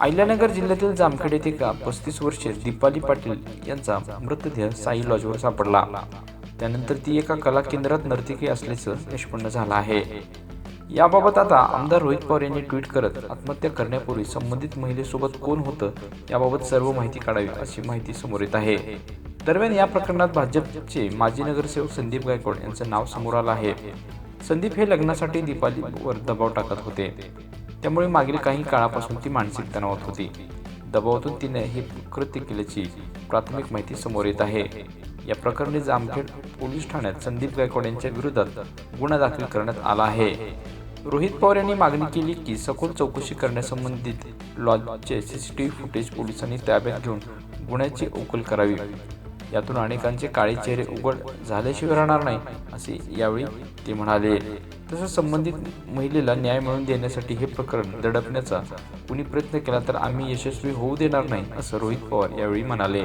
अहिल्यानगर जिल्ह्यातील जामखेड येथे एका पस्तीस वर्षीय दीपाली पाटील यांचा मृतदेह साई लॉजवर सापडला. त्यानंतर ती एका कला केंद्रात नर्तिकी असल्याचं निष्पन्न झालं आहे. याबाबत आता आमदार रोहित पवार यांनी ट्विट करत आत्महत्या करण्यापूर्वी संबंधित महिलेसोबत कोण होतं याबाबत सर्व माहिती काढावी अशी माहिती समोर येत आहे. दरम्यान या प्रकरणात भाजपचे माजी नगरसेवक संदीप गायकवाड यांचं नाव समोर आलं आहे. संदीप हे लग्नासाठी दीपालीवर दबाव टाकत होते. त्यामुळे मागील काही काळापासून ती मानसिक तणावात होती. दबावातून तिने हे कृत्य केल्याची प्राथमिक माहिती समोर येत आहे. या प्रकरणी जामखेड पोलीस ठाण्यात संदीप गायकवाड यांच्या विरोधात गुन्हा दाखल करण्यात आला आहे. रोहित पवार यांनी मागणी केली की सखोल चौकशी करण्यासंबंधित लॉजचे सीसीटीव्ही फुटेज पोलिसांनी ताब्यात घेऊन गुन्ह्याची उकल करावी. यातून अनेकांचे काळे चेहरे उघड झाल्याशिवाय राहणार नाही असे यावेळी ते म्हणाले. तसंच संबंधित महिलेला न्याय मिळवून देण्यासाठी हे प्रकरण दडपण्याचा कुणी प्रयत्न केला तर आम्ही यशस्वी होऊ देणार नाही असं रोहित पवार यावेळी म्हणाले.